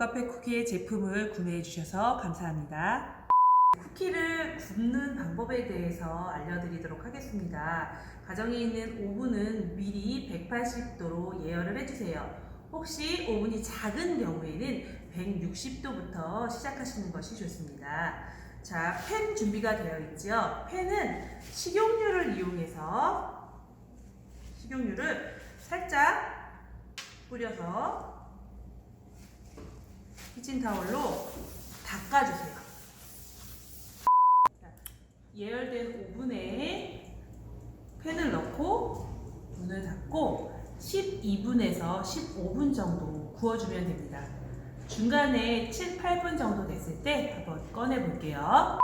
럭카페 쿠키의 제품을 구매해 주셔서 감사합니다. 쿠키를 굽는 방법에 대해서 알려드리도록 하겠습니다. 가정에 있는 오븐은 미리 180도로 예열을 해주세요. 혹시 오븐이 작은 경우에는 160도부터 시작하시는 것이 좋습니다. 자, 팬 준비가 되어 있죠. 팬은 식용유를 이용해서 식용유를 살짝 뿌려서 키친타올로 닦아주세요. 자, 예열된 오븐에 팬을 넣고 문을 닫고 12분에서 15분 정도 구워주면 됩니다. 중간에 7, 8분 정도 됐을 때 한번 꺼내 볼게요.